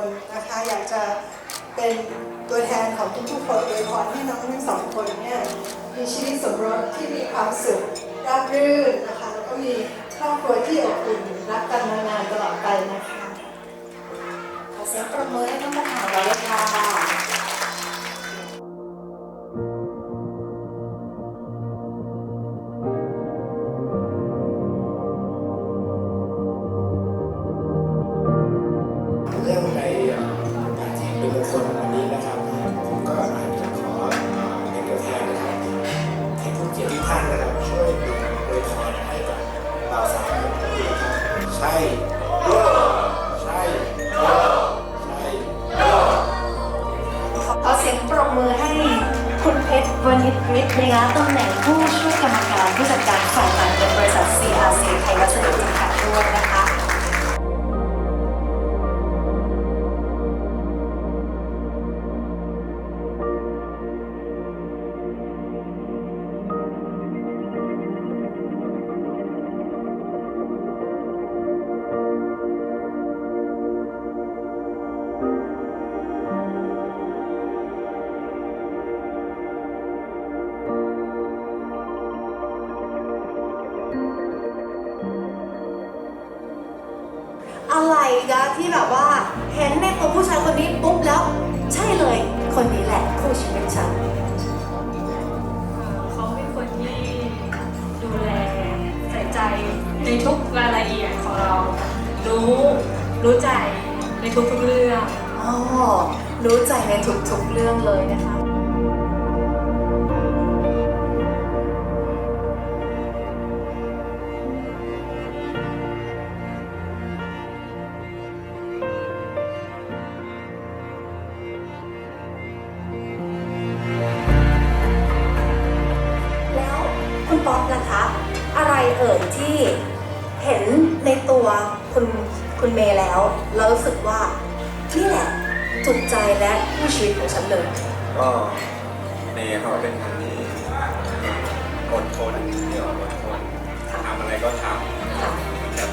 คลนะคะอยากจะเป็นตัวแทนของทุกๆคนโดยพรให้น้องทั้งสองคนเนี่ยมีชีวิตสมรสที่มีความสุขราบรื่นนะคะแล้วก็มีครอบครัวที่อบอุ่นรักกันนานๆตลอดไปนะคะขอเสียงปรบมือให้น้องประธานเราเลยค่ะ รู้ใจในทุกๆเรื่องอ๋อรู้ใจในทุกๆเรื่องเลยนะคะแล้วคุณป๊อปนะคะ อะไรเอ่ยที่เห็นในตัวคุณ คุณเมย์แล้วแล้วรู้สึกว่านี่แหละถูกใจและผู้ชีวิตของฉันเลยก็เมย์เขาเป็นคนที่อดทนที่อดทนทำอะไรก็ทำแบบ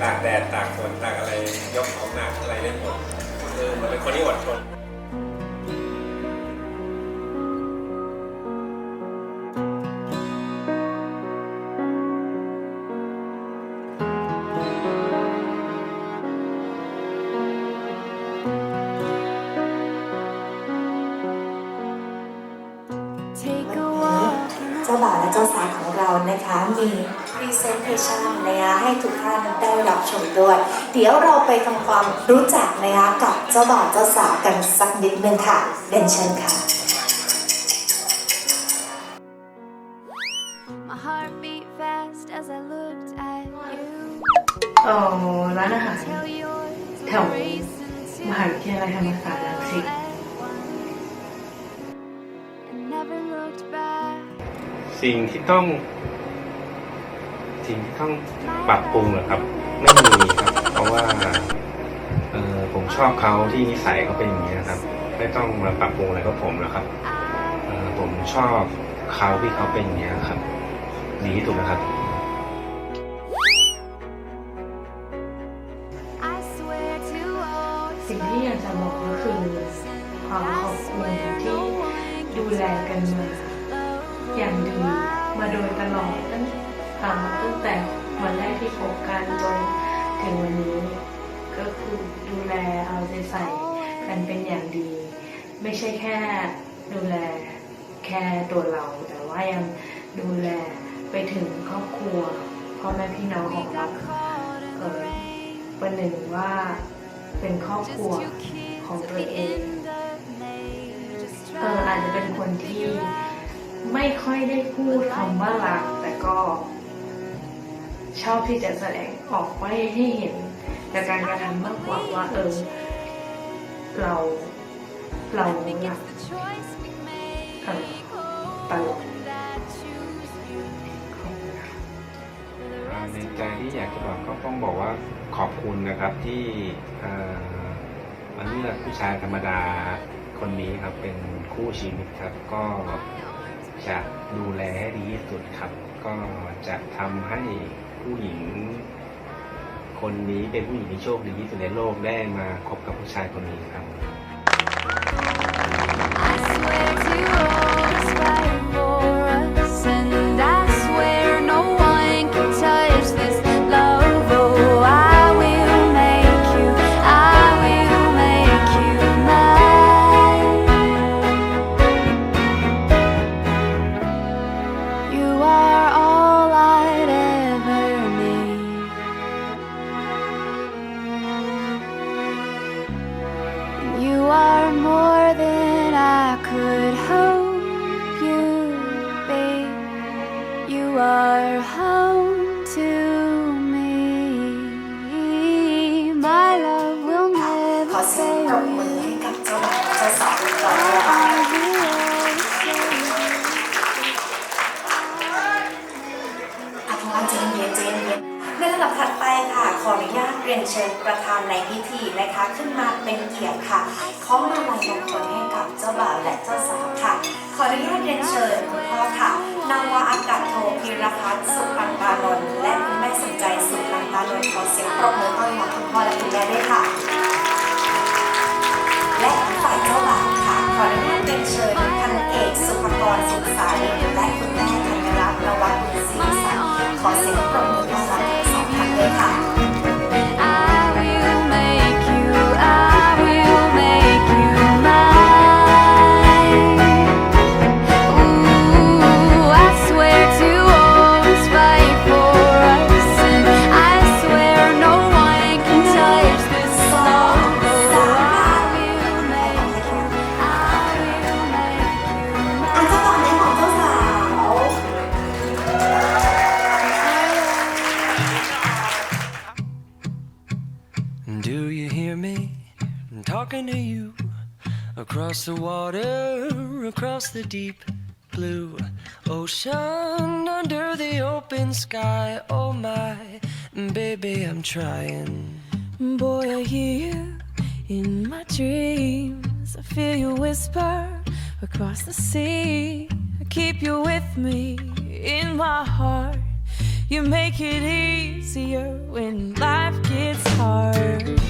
ตากแดดตากฝนตากอะไรยกของหนักอะไรได้หมดคือมันเป็นคนที่อดทน จ้าบ่าวและเจ้าสาวของเรานะคะ มี presentation นะคะให้ทุกท่านได้รับชมด้วย เดี๋ยวเราไปทำความรู้จักนะคะกับเจ้าบ่าวเจ้าสาวกันสักนิดนึงค่ะเรียนเชิญค่ะ My heart beat fast as I looked at you. เอ่อร้านอาหาร Tell yours แถว racing to มหาวิทยาลัยธรรมศาสตร์รังสิต and สิ่งที่ต้อง สิ่งที่ต้องปรับปรุงเหรอครับ ไม่มีครับ เพราะว่าเออผมชอบเขาที่นิสัยเขาเป็นอย่างนี้นะครับ ไม่ต้องมาปรับปรุงอะไรกับผมหรอกครับเออผมชอบเขาที่เขาเป็นอย่างนี้ครับ ดีที่สุดนะครับ สิ่งที่อยากจะบอกก็คือความขอบคุณที่ดูแลกันมา อย่างดีมาโดยตลอดตั้งอ่าตั้งแต่วันแรกที่พบกันจนถึงวันนี้ ก็คือดูแลเอาใจใส่กันเป็นอย่างดี ไม่ใช่แค่ดูแลแค่ตัวเรา แต่ว่ายังดูแลไปถึงครอบครัวพ่อแม่พี่น้องของเราเออวันหนึ่งว่าเป็นครอบครัวของตัวเองเอออาจจะเป็นคนที่ ไม่ค่อยได้พูดคำว่ารัก แต่ก็ชอบที่จะแสดงออกไว้ให้เห็นจากการกระทำมากกว่าว่าเออเราเรารัก the choice we made. เออตลอด That choose you ของเรา for the อ่า rest ในใจที่อยากจะบอกก็ต้องบอกว่าขอบคุณนะครับที่มาเลือกผู้ชายธรรมดาคนนี้ครับเป็นคู่ชีวิตครับก็ จะดูแลให้ดีที่สุดครับ ก็จะทำให้ผู้หญิง คนนี้เป็นผู้หญิงที่โชคดีที่สุดในโลกได้มาคบกับผู้ชายคนนี้ครับ I swear to you. ขออนุญาตเรียนเชิญประธานในพิธีนะคะขึ้นมาเป็นเกียรติค่ะขอมาลัยมงคลให้กับเจ้าบ่าวและเจ้าสาวค่ะ ขออนุญาตเรียนเชิญคุณพ่อค่ะนาวาอากาศโทพีรพัฒน์สุขันตานนท์และคุณแม่สนใจสุขันตานนท์ขอเสียงปรบมือต้อนรับคุณพ่อและคุณแม่ด้วยค่ะ และฝ่ายเจ้าบ่าวค่ะ ขออนุญาตเรียนเชิญพันเอกสุภกรสุขสาลี across the water, across the deep blue ocean, under the open sky. Oh my, baby, I'm trying. Boy, I hear you in my dreams. I feel you whisper across the sea. I keep you with me in my heart. You make it easier when life gets hard.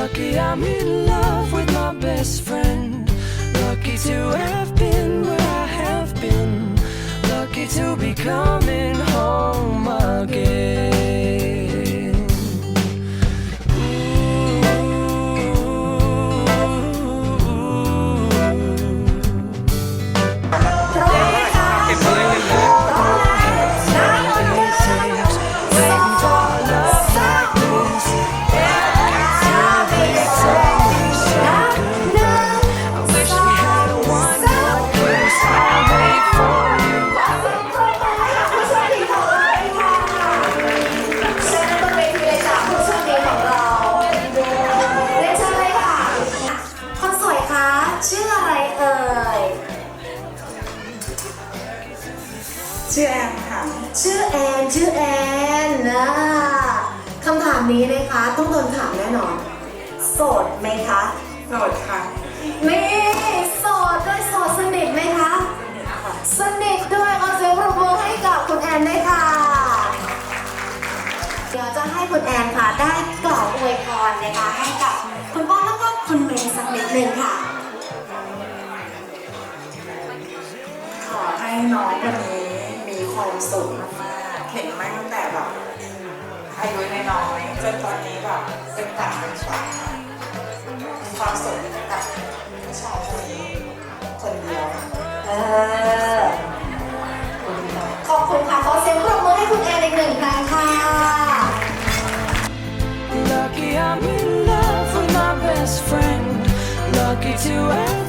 Lucky I'm in love with my best friend. Lucky to have been where I have been. Lucky to be coming home again. ชื่อแอมค่ะ ชื่อแอนชื่อแอนนะคำถามนี้นะคะ ต้องโดนถามแน่นอน โสดไหมคะโสดค่ะนี่โสดด้วยโสดสนิทไหมคะสนิทด้วยเอาเสียงปรบมือให้กับคุณแอนด้วยค่ะ เดี๋ยวจะให้คุณแอนค่ะได้กล่าวอวยพรนะคะให้กับคุณป้อแล้วก็คุณเมย์สักนิดนึงค่ะ ขอให้น้องคนนี้มี ความสุขมากๆเห็นมาตั้งแต่แบบอายุน้อยๆจนตอนนี้แบบเป็นต่างเป็นสองมีความสุขกับผู้ชายคนนี้คนเดียวเออขอบคุณค่ะขอเสียงปรบมือให้คุณแอนอีกหนึ่งครั้งค่ะ Lucky I'm in love with my best friend. Lucky to have